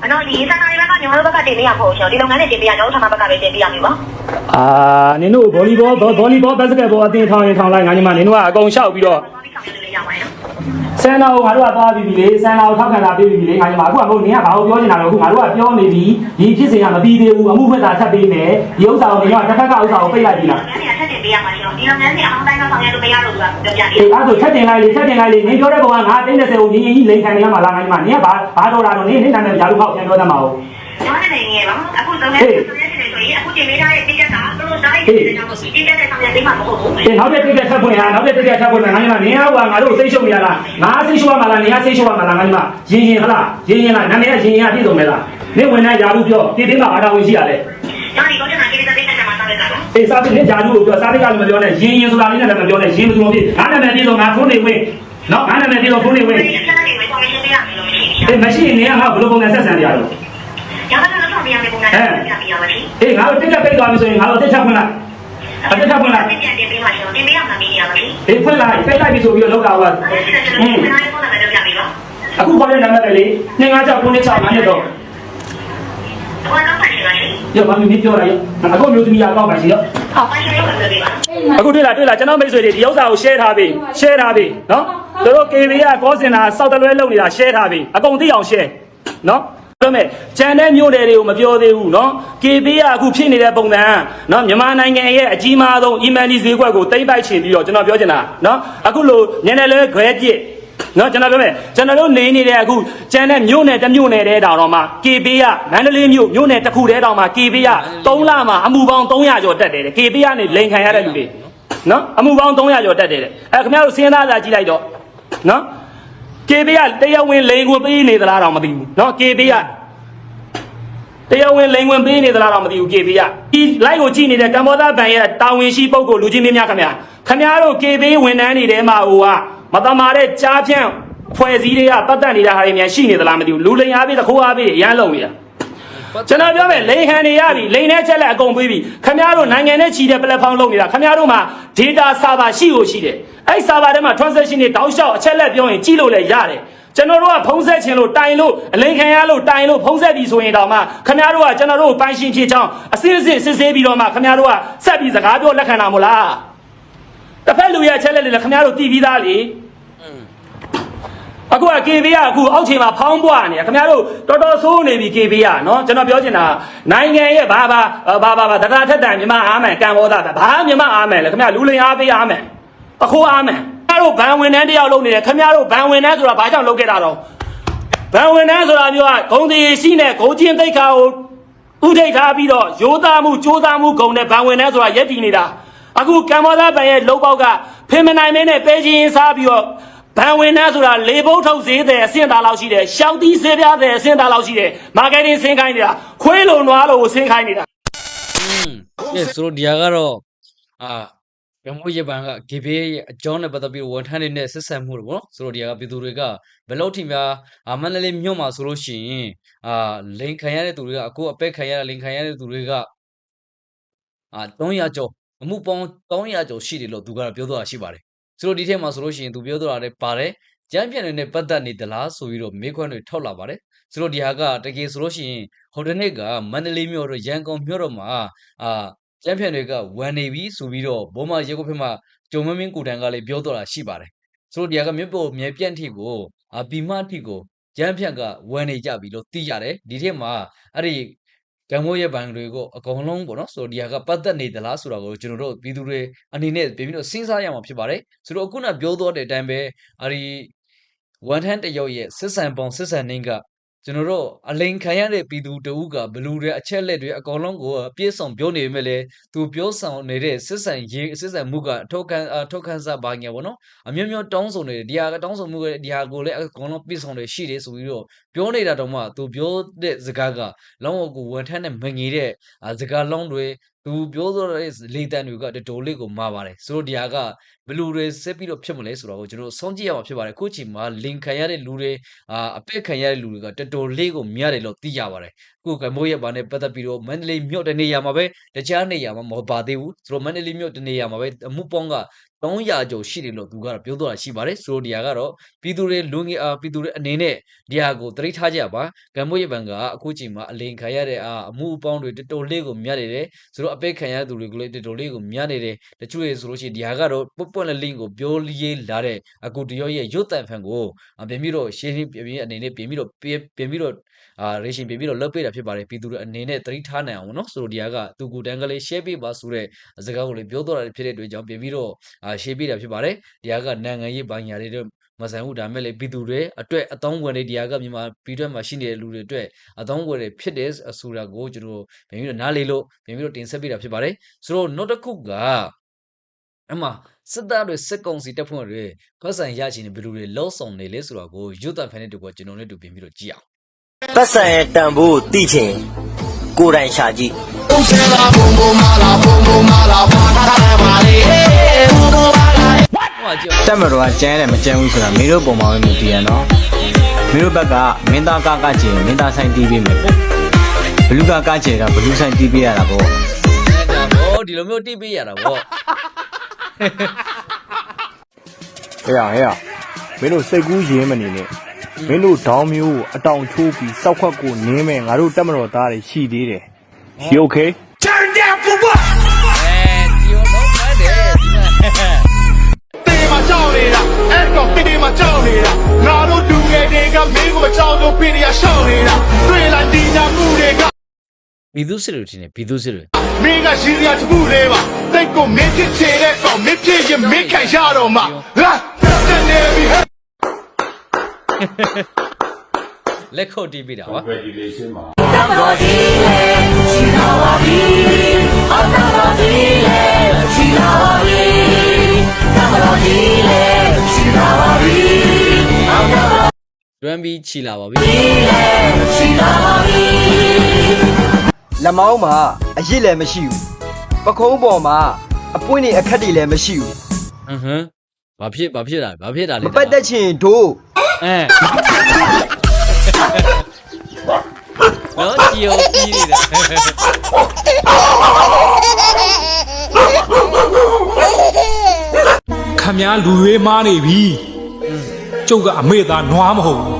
S8: အဲ့တော့ဒီဌာနတွေဘက်ကကျွန်တော်တို့ဘက်ကတင်ပေးရမှာဟုတ်ရှင်ဒီလုပ်ငန်းတွေတင်ပေးရကျွန်တော်တို့ဌာနဘက်ကပဲတင်ပေးရမှာပါ
S1: အာနင်တို့ဗောလီဘောဗောလီဘောဘတ်စကတ်ဘောအတင်းထောင်းရင်ထောင်းလိုက်ငါညီမနင်တို့ကအကုန်လျှောက်ပြီးတော့
S8: သွားပြီးဆောင်ရွက်လို့ရမှာရ
S1: ဆန်တော်ကိုငါတို့ကသွားပြီးပြီလေဆန်တော်ကိုထောက်ခံတာပြီးပြီလေငါညီမအခုကမဟုတ်နင်ကဘာလို့ပြောနေတာလဲအခုငါတို့ကပြောနေပြီဒီဖြစ်စဉ်ကမပြီးသေးဘူးအမှုဖွင့်တာထပ်ပြီးမယ်ဒီဥစ္စာကိုနင်ကတစ်ခါကဥစ္စာကိုပိတ်လိုက်ပြီလား
S8: လုပ်ငန်းတွေကထပ်တင်ပေးရမှာရှင်ဒီလုပ်ငန်းတွေအအောင်တိုင်းကဆောင်ရွက်လို့မရတော့ဘူးကပြောပြနေ
S1: အေးအဲ့ဒါဆိုထပ်တင်လိုက်လေထပ်တင်လိုက်လေနင်ပြောတဲ့ကောင်ကငါတင်း30ကိုညီညီကြီးလိန်ခံနေရမှာလားငါညီမနင်ကဘာဘာတော်တာတော့နင်နင်နာမည်ကြာလို့ဟောက်ပြန်ပြောတတ်မှာဟုတ်
S8: ကျွန်တော်လည်းငယ်ပါအခုလုပ်ငန်းတွေဆောင်ရွက်နေတယ်ဆိုရင်အခုတင်ပေးထားတဲ့တိကျတာ သူတို့တိုင်းတဲ့ကြောင့်ဒီတိကျတဲ့ဆောင်ရွက်ပေးမှာမဟုတ်ဘူး
S1: အေးနောက်တဲ့တိကျထပ်ဖွင့်ဟာနောက်တဲ့တိကျထပ်ဖွင့်မယ်ငါညီမနင်ကဟိုကငါတို့စိတ်ရှုပ်နေရလားငါစိတ်ရှုပ်ရမှာလားနင်ကစိတ်ရှုပ်ရမှာလားငါညီမရင်ရင်ဟလားရင်ရင်လားနာမည်ကရင်ရင်ကပြည့်စုံမယ်လားနင်ဝင်နေရာဘူးပြောဒီတင်းကဘာတာဝင်ရှိရလဲ
S8: ဒါဒီကောကျနာကိစ္စတဲ့တဲ့မှာဆောင်ရွက်တာလား
S1: အေးစားပြီးလက်ဂျာလူကိုပြောစားပြီးကလည်းမပြောနဲ့ရင်ရင်ဆိုတာလေးနဲ့လည်းမပြောနဲ့ရင်မစုံဖြစ်ငါနာမည်ပြည့်စုံငါဖုန်းနေဝင်နော်ငါနာမည်ပြည့်စုံဖုန်းနေဝင်
S8: ဒီအချက်တွေပဲဆောင်ရွက်ပေးရမယ်လို့မရှိဘူး
S1: အေးမရှိရင်နင်ကငါဘယ်လိုပုံစံဆက်ဆံကြရတော့
S8: ရပါတော့တော့ ပြန်ပြန်ပုံစံနဲ့ပြန်ပြရပါလိမ့်
S1: အေးငါတို့တက်တက်ပိတ်သွားပြီဆိုရင်ငါတို့တက်ချက်ဖွင့်လိုက်အတက်ချက်ဖွင့်လိုက်
S8: ပြန်တင်ပေးမှာရှင်တင်ပေးရမှာမင်းရပါလိမ့်
S1: အေးဖွင့်လိုက်ပိတ်လိုက်ပြီဆိုပြီးတော့လောက်တာက
S8: အဲ့ဒါကျွန်တော်ဒီနေ့ပုံစံနဲ့ပြောပြပေးပါ
S1: အခုခေါ်တဲ့နံပါတ်ပဲလေ2996 96 9တော့
S8: ဘာလို့ဖတ်ရှင်လားရှင်
S1: ရပါမင်းပြောလိုက်အခုမျိုးသမီးကတော့ပါရှိရော
S8: ဟောဖတ်ရှင်ရောပြောပေးပါ
S1: အခုတွေ့လားတွေ့လားကျွန်တော်မိတ်ဆွေတွေဒီဥစ္စာကို share ထားပြီ share ထားပြီနော်သူတို့ KB ကကောစင်တာစောက်တလွဲလုပ်နေတာ share ထားပြီအကုန်သိအောင် share နော် ပြောမယ်ကြံတဲ့မျိုးတွေကိုမပြောသေးဘူးနော် KB ကအခုဖြစ်နေတဲ့ပုံစံနော်မြန်မာနိုင်ငံရဲ့အကြီးမားဆုံး email ဈေးကွက်ကိုတိမ့်ပိုက်ချင်ပြီးတော့ကျွန်တော်ပြောချင်တာနော်အခုလိုနည်းနည်းလေးခွဲပြစ်နော်ကျွန်တော်ပြောမယ်ကျွန်တော်တို့နေနေတဲ့အခုကျန်တဲ့မြို့နယ်တစ်မြို့နယ်တဲတောင်တော့မှ KB ကမန္တလေးမြို့မြို့နယ်တစ်ခုတဲတောင်မှ KB က3လမှအမှုပေါင်း300ကျော်တက်တယ်တဲ့ KB ကနေလိန်ခံရတဲ့လူတွေနော်အမှုပေါင်း300ကျော်တက်တယ်တဲ့အဲခင်ဗျားတို့စဉ်းစားကြကြည့်လိုက်တော့နော် KB ကတရားဝင်လိန်ကိုပေးနေသလားတော့မသိဘူးနော် KB ကတရားဝင်လိန်ဝင်ပေးနေသလားတော့မသိဘူး KB ကဒီ live ကိုကြည့်နေတဲ့ကမ္ဘောဒဘဏ်ရဲ့တာဝန်ရှိပုဂ္ဂိုလ်လူချင်းမင်းများခင်ဗျာခင်ဗျားတို့ KB ဝန်ထမ်းတွေထဲမှာဟိုကမတမာတဲ့ကြားဖြန့်ဖွဲ့စည်းတွေကပတ်သက်နေတာဟာတွေများရှိနေသလားမသိဘူးလူလိန်အားဖြင့်တခိုးအားဖြင့်ရမ်းလုံနေတာ ကျွန်တော်ပြောမယ်လိန်ဟန်နေရပြီလိန်နဲ့ချက်လက်အကုန်ပေးပြီခမများတို့နိုင်ငံနဲ့ချီတဲ့ platform လုပ်နေတာခမများတို့မှာ data server ရှိကိုရှိတယ်အဲ့ server ထဲမှာ transaction တွေတောက်လျှောက်အချက်လက်ပြောရင်ကြည့်လို့လည်းရတယ်ကျွန်တော်တို့ကဖုံးဆက်ခြင်းလို့တိုင်လို့အလိန်ခံရလို့တိုင်လို့ဖုံးဆက်ပြီဆိုရင်တော့မှခမများတို့ကကျွန်တော်တို့ကိုပိုင်ရှင်ဖြစ်ချောင်းအစစ်အစစ်စစ်ဆေးပြီးတော့မှခမများတို့ကဆက်ပြီးစကားပြောလက်ခံတာမို့လားတစ်ဖက်လူရဲ့အချက်လက်တွေလည်းခမများတို့တည်ပြီးသားလေ အခုက KB ကအခုအောက်ခြေမှာဖောင်းပွားနေတယ်ခင်ဗျားတို့တော်တော်ဆိုးနေပြီ KB ကနော်ကျွန်တော်ပြောချင်တာနိုင်ငံရဲ့ဘာဘာဘာဘာဘာတရားထက်တန်မြမအားမယ်ကံဘောသားဘာမြမအားမယ်လဲခင်ဗျားလူလင်အားပေးအားမယ်အခိုးအားမယ်ခင်ဗျားတို့ဘန်ဝင်တန်းတယောက်လုပ်နေတယ်ခင်ဗျားတို့ဘန်ဝင်တန်းဆိုတာဘာကြောင့်လုပ်ခဲ့တာတော့ဘန်ဝင်တန်းဆိုတာမျိုးကဂုံတီရှိနဲ့ဂုံချင်းသိက္ခာကိုဥထိတ်ထားပြီးတော့ရိုးသားမှုကြိုးစားမှုဂုံနဲ့ဘန်ဝင်တန်းဆိုတာရက်တည်နေတာအခုကံဘောသားဘန်ရဲ့လုံပေါက်ကဖင်မနိုင်မင်းနဲ့ပဲချင်းစားပြီးတော့ ဘန်ဝင်နှဆိုတာလေဘုတ်ထုတ်ဈေးတဲ့အဆင့်သားလောက်ရှိတယ်ရှောက်တီးဈေးပြားတဲ့အဆင့်သားလောက်ရှိတယ်မာကတ်တင်းဆင်းခိုင်းနေတာခွေးလုံနွားလုံကိုဆင်းခိုင်းနေတာ
S3: อืมကဲဆိုတော့ဒီဟာကတော့အာရမိုးရပန်က GB ရဲ့အကြောင်းနဲ့ပတ်သက်ပြီးဝန်ထမ်းတွေနဲ့ဆက်ဆံမှုတွေပေါ့နော်ဆိုတော့ဒီဟာကပြည်သူတွေကဘယ်လောက်ထိများအာမန္တလေးမြို့မှာဆိုလို့ရှိရင်အာလိန်ခံရတဲ့သူတွေကအခုအပက်ခံရတဲ့လိန်ခံရတဲ့သူတွေကအာ300ကျော်အမှုပေါင်း300ကျော်ရှိတယ်လို့သူကတော့ပြောသွားတာရှိပါတယ် ဆိုတော့ဒီထဲမှာဆိုလို့ရှိရင်သူပြောသွားတာလည်းပါတယ်ကြမ်းပြန်နေတဲ့ပတ်သက်နေသလားဆိုပြီးတော့မေးခွန်းတွေထောက်လာပါတယ်ဆိုတော့ဒီဟာကတကယ်ဆိုလို့ရှိရင်ဟိုတနေ့ကမန္တလေးမြို့တော့ရန်ကုန်မြို့တော့မှာအာကျန်းဖြန်တွေကဝန်နေပြီဆိုပြီးတော့ဘောမရေကုတ်ဖက်မှာဂျုံမင်းမင်းကိုတန်ကလည်းပြောတော့တာရှိပါတယ်ဆိုတော့ဒီကမြစ်ပေါ်မြေပြန့်ထိကိုအပီမထိကိုကျန်းဖြန့်ကဝန်နေကြပြီလို့သိရတယ်ဒီထက်မှာအဲ့ဒီ ကံမိုးရဲ့ဘဏ်တွေကိုအကုန်လုံးပေါ့နော်ဆိုတော့ဒီဟာကပတ်သက်နေသလားဆိုတာကိုကျွန်တော်တို့ပြည်သူတွေအနေနဲ့ပြင်ပြီးတော့စဉ်းစားရမှာဖြစ်ပါတယ်ဆိုတော့အခုနပြောသွားတဲ့အတိုင်းပဲအဲ့ဒီဝန်ထမ်းတယောက်ရဲ့စစ်ဆန်ပုံစစ်ဆန်နှင်းက ကျွန်တော်တို့အလိန်ခံရတဲ့ပြည်သူတဦးကဘလူတွေအချက်လက်တွေအကောင်လုံးကိုပြည့်စုံပြောနေပေမဲ့လည်းသူပြောဆောင်နေတဲ့စစ်ဆန်ရေးစစ်ဆန်မှုကအထောက်ခံအထောက်ခံစားပါငယ်ပေါ့နော်အမျိုးမျိုးတောင်းဆိုနေတယ်ဒီဟာကတောင်းဆိုမှုကဒီဟာကိုလည်းအကောင်လုံးပြည့်စုံတယ်ရှိတယ်ဆိုပြီးတော့ပြောနေတာတော့မှသူပြောတဲ့စကားကလုံးဝကိုဝန်ထမ်းနဲ့မငြီတဲ့စကားလုံးတွေ သူပြောဆိုတဲ့လေတံတွေကတော်တော်လေးကိုမှာပါတယ်ဆိုတော့ဒီဟာကဘလူတွေဆက်ပြီးတော့ဖြစ်မလဲဆိုတော့ကိုကျွန်တော်ဆုံးကြည့်ရမှာဖြစ်ပါတယ်အခုချိန်မှာလင်ခံရတဲ့လူတွေအာအပက်ခံရတဲ့လူတွေကတော်တော်လေးကိုများတယ်လို့သိရပါတယ်အခုကမိုးရပါနဲ့ပတ်သက်ပြီးတော့မန္တလေးမြို့တနေရာမှာပဲတခြားနေရာမှာမဟုတ်ပါသေးဘူးဆိုတော့မန္တလေးမြို့တနေရာမှာပဲအမှုပေါင်းက300ကျော်ရှိတယ်လို့သူကတော့ပြောတော့ရှိပါတယ်ဆိုတော့ဒီဟာကတော့ပြည်သူတွေလူငယ်အာပြည်သူတွေအနေနဲ့ဒီဟာကိုသတိထားကြပါကမ္ဘောရဘန်ကအခုချိန်မှာအလင်ခံရတဲ့အာအမှုအပေါင်းတွေတော်တော်လေးကိုများနေတယ်ဆိုတော့အပိတ်ခံရသူတွေကိုလည်းတော်တော်လေးကိုများနေတယ်တချို့ရေဆိုလို့ရှိရင်ဒီဟာကတော့ပွတ်ပွတ်လလင်းကိုပြောလေးလာတဲ့အကူတရောရဲ့ရွတ်တန်ဖန်ကိုပြင်ပြီးတော့ရှင်းရှင်းပြပြအနေနဲ့ပြင်ပြီးတော့ပြင်ပြီးတော့အာရေရှင်ပြင်ပြီးတော့လုပ်ပေးတာဖြစ်ပါတယ်ပြည်သူတွေအနေနဲ့သတိထားနိုင်အောင်နော်ဆိုတော့ဒီဟာကသူကူတန်းကလေး share ပေးပါဆိုတဲ့စကားကိုလည်းပြောတော့တာဖြစ်တဲ့အတွက်ကြောင့်ပြင်ပြီးတော့အာ share ပေးတာဖြစ်ပါတယ်ဒီဟာကနိုင်ငံရေးပိုင်းညာတွေတော့မဆိုင်ဘူးဒါမဲ့လေပြည်သူတွေအတွက်အတောင်းဝင်တွေဒီဟာကမြန်မာပြည်တွက်မှာရှိနေတဲ့လူတွေအတွက်အတောင်းဝင်တွေဖြစ်တယ်ဆိုတာကိုကျွန်တော်ပြင်ပြီးတော့နားလေလို့ပြင်ပြီးတော့တင်ဆက်ပေးတာဖြစ်ပါတယ်ဆိုတော့နောက်တစ်ခုကအမှစစ်သားတွေစစ်ကောင်စီတပ်ဖွဲ့တွေဖက်ဆန်ရချင်ဘယ်လိုတွေလောဆောင်နေလဲဆိုတာကိုရွတ်တန်ဖန်တဲ့တူကကျွန်တော်နဲ့တူပြင်ပြီးတော့ကြည့်အောင်
S9: ပတ်စံရဲ့တန်ဖိုးသိချင်ကိုယ်တိုင်ရှာကြည့်
S3: ဟိုကကြည့်အောင်
S10: တက်မတော်ကကျန်းတယ်မကျန်းဘူးဆိုတာမင်းတို့ပုံမှာပဲမသိရနော်မင်းတို့ဘက်ကမင်းသားကကကျင်မင်းသားဆိုင်တီးပေးမယ်ဘလူးကကကျင်တာဘလူးဆိုင်တီးပေးရတာပေါ့
S3: အဲ့ဒါဘောဒီလိုမျိုးတိပေးရတာဗော
S11: ဟဲ့ဟဲ့မင်းတို့စိတ်ကူးရင်းမနေနဲ့ မင်းတို့ဒေါင်းမျိုးကိုအတောင်ချိုးပြီးစောက်ခွက်ကိုနင်းမဲ့ငါတို့တက်မတော်သားတွေရှိသေးတယ် You okay
S3: အဲဒီလိုတော့မှန်းတယ်ဒီမှာ
S12: တေးမှာကြောက်နေတာအဲ့တော့တေးမှာကြောက်နေတာငါတို့လူငယ်တွေကမင်းကိုကြောက်လို့ပြင်းရရှောက်နေတာတွေ့လိုက်ဒီညာမှုတွေက
S3: ဘီသူစစ်လို့ထင်တယ်ဘီသူစစ်လို့
S12: မင်းကရှိရတမှုလေးပါတိတ်ကိုမင်းဖြစ်ချင်တဲ့ကောင်မင်းဖြစ်ရင်မင်းခံရတော့မှာဟာတက်နေပြီဟဲ့
S3: လက်ခုပ်တီးပေးတာပါတွမ်းပြီးချီလာပါပြီ
S9: လက်မောင်းမှာအရစ်လည်းမရှိဘူးပခုံးပေါ်မှာအပွင့်တွေအခက်တွေလည်းမရှိဘူး
S3: ဟမ်ဟမ်ဘာဖြစ်ဘာဖြစ်တာဘာဖြစ်တာလဲ
S9: မပတ်သက်ချင်တို့
S3: အဲနော်ကြည်အောင်ပြီးနေတာ
S13: ခမများလူရွေးမားနေပြီကျုပ်ကအမေသားနွားမဟုတ်ဘူး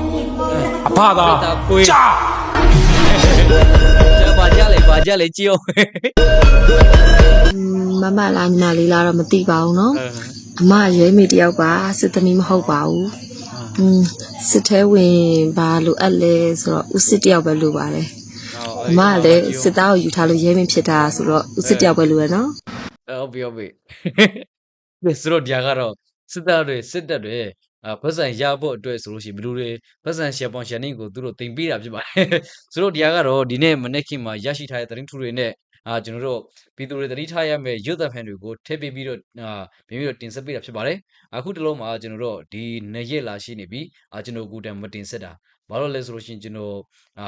S13: အဖသား
S3: တာခွေး
S13: ကြာ
S3: ကျပါကြလေပါကြလေကြည်အောင်
S14: မမလားညီမလေးလားတော့မသိပါဘူးเนาะအမရွေးမိတယောက်ပါစစ်သမီးမဟုတ်ပါဘူး อืมစစ်သေးဝင်ဘာလိုအပ်လဲဆိုတော့ဦးစစ်တယောက်ပဲလိုပါတယ်အမကလည်းစစ်သားကိုယူထားလို့ရဲမင်းဖြစ်တာဆိုတော့ဦးစစ်တယောက်ပဲလိုရနော်
S3: ဟုတ်ပြီဟုတ်ပြီဒီစရောဒီကတော့စစ်တပ်တွေစစ်တပ်တွေအာဖက်ဆန်ရဖို့အတွက်ဆိုလို့ရှိရင်ဘလူတွေဖက်ဆန်ရှယ်ပေါင်ရှယ်နင်းကိုသူတို့တင်ပေးတာဖြစ်ပါတယ်ဆိုတော့ဒီကတော့ဒီနေ့မနေ့ခင်မှာရရှိထားတဲ့သတင်းထူတွေနဲ့ အာကျွန်တော်တို့ပြည်သူတွေသတိထားရမယ့်ရုပ်သံဖန်တွေကိုထည့်ပေးပြီးတော့အာပြီးပြီးတော့တင်ဆက်ပေးတာဖြစ်ပါတယ်အခုတလုံးမှာကျွန်တော်တို့ဒီနှစ်ရက်လာရှိနေပြီအာကျွန်တော်ကူတံမတင်ဆက်တာဘာလို့လဲဆိုလို့ရှိရင်ကျွန်တော်အာ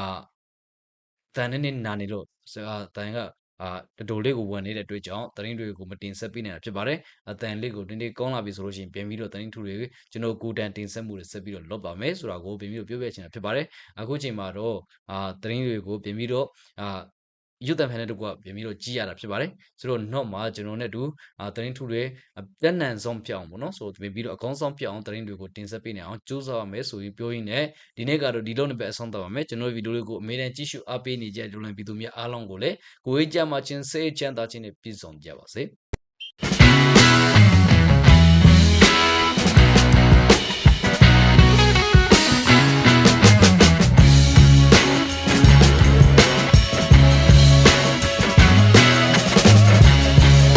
S3: တန်နေနေနာနေလို့အာတန်ကအာတော်တော်လေးကိုဝင်နေတဲ့အတွက်ကြောင့်သတင်းတွေကိုမတင်ဆက်ပေးနေတာဖြစ်ပါတယ်အတန်လေးကိုတင်းတင်းကောင်းလာပြီဆိုလို့ရှိရင်ပြန်ပြီးတော့သတင်းထူတွေကျွန်တော်ကူတန်တင်ဆက်မှုတွေဆက်ပြီးတော့လုပ်ပါမယ်ဆိုတာကိုပြန်ပြီးတော့ပြောပြချင်တာဖြစ်ပါတယ်အခုချိန်မှာတော့အာသတင်းတွေကိုပြန်ပြီးတော့အာ ရုပ်သံဖန်တဲ့တကွပြန်ပြီးတော့ကြည့်ရတာဖြစ်ပါတယ်ဆိုတော့ not မှာကျွန်တော်နဲ့တူအာသတင်းထူတွေအပြတ်နံဆုံးပြောင်းပေါ့နော်ဆိုပြန်ပြီးတော့အကောင်းဆုံးပြောင်းသတင်းတွေကိုတင်ဆက်ပေးနေအောင်ကြိုးစားရမယ်ဆိုပြီးပြောရင်းနဲ့ဒီနေ့ကတော့ဒီလုံးနဲ့ပဲအဆုံးသတ်ပါမယ်ကျွန်တော်ဗီဒီယိုလေးကိုအမေတန်ကြည့်ရှုအားပေးနေကြတဲ့လူလင်ပြည်သူများအားလုံးကိုလည်းကိုယ်ရေးကြမှာချင်းစေချမ်းသာချင်းနဲ့ပြည့်စုံကြပါစေ